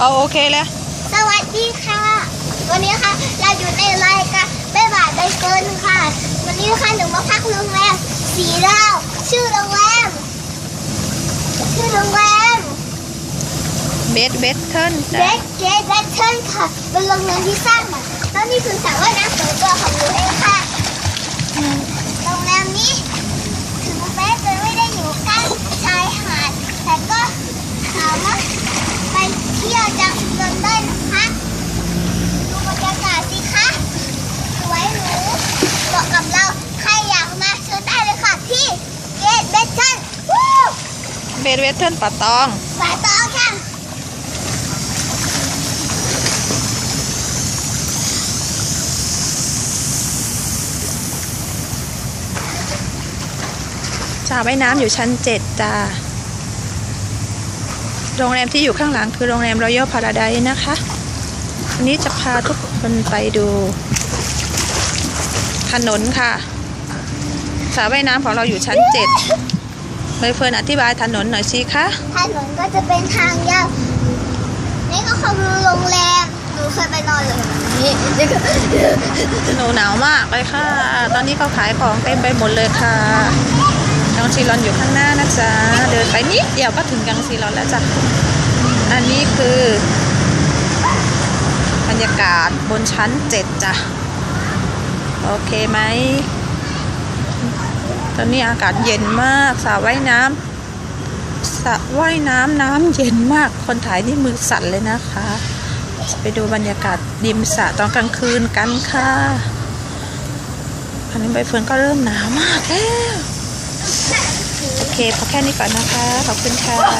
เอาโอเคแล้วสวัสดีค่ะ วันนี้ค่ะ เราอยู่ในรายการบ๊ายบายใบเฟิร์นค่ะ วันนี้ค่ะหนูมาพักโรงแรมสีดาวชื่อโรงแรมชื่อโรงแรมเบสเบสเทิร์นเบสเกตแบทเทิลค่ะเป็นโรงแรมที่สร้างใหม่แล้วนี่คือสระว่ายน้ำส่วนตัวของหนูเองค่ะ โรงแรมนี้ถึงแม้จะไม่ได้อยู่ใกล้ชายหาด แต่ก็สามารถไปเที่ยว จังเกินได้นะคะดูบรรยากาศสิคะสวยหรูเหมาะกับเราใครอยากมาเชิญได้เลยค่ะที่เกตเบทเทิลวู้เบสเบสเทิร์นป่าตอง ฝาตองค่ะสระว่ายน้ำอยู่ชั้นเจ็ดจ้า โรงแรมที่อยู่ข้างหลังคือโรงแรมรอยัลพาราไดนะคะวันนี้จะพาทุกคนไปดู ถนนค่ะสระว่ายน้ำของเราอยู่ชั้นเจ็ดใบเฟิร์นอธิบายถนนหน่อยสิคะถนนก็จะเป็นทางยาวนี่ก็คือโรงแรมหนูเคยไปนอนเลยนี่นี่ก็หนูหนาวมากเลยค่ะ ตอนนี้เขาขายของเต็มไปหมดเลยค่ะกัง ซีรอนอยู่ข้างหน้านะจ๊ะ เดินไปนิดเดียวก็ถึงกังซีรอนแล้วจ้ะ อันนี้คือบรรยากาศบนชั้นเจ็ดจ้ะ โอเคไหม ตอนนี้อากาศเย็นมากสระว่ายน้ำสระว่ายน้ำน้ำเย็นมาก คนถ่ายนี่มือสั่นเลยนะคะ ไปดูบรรยากาศริมสระตอนกลางคืนกันค่ะอันนี้ใบเฟิร์นก็เริ่มหนาวมากแล้ว เคพอแค่นี้ก่อนนะคะ ขอบคุณค่ะ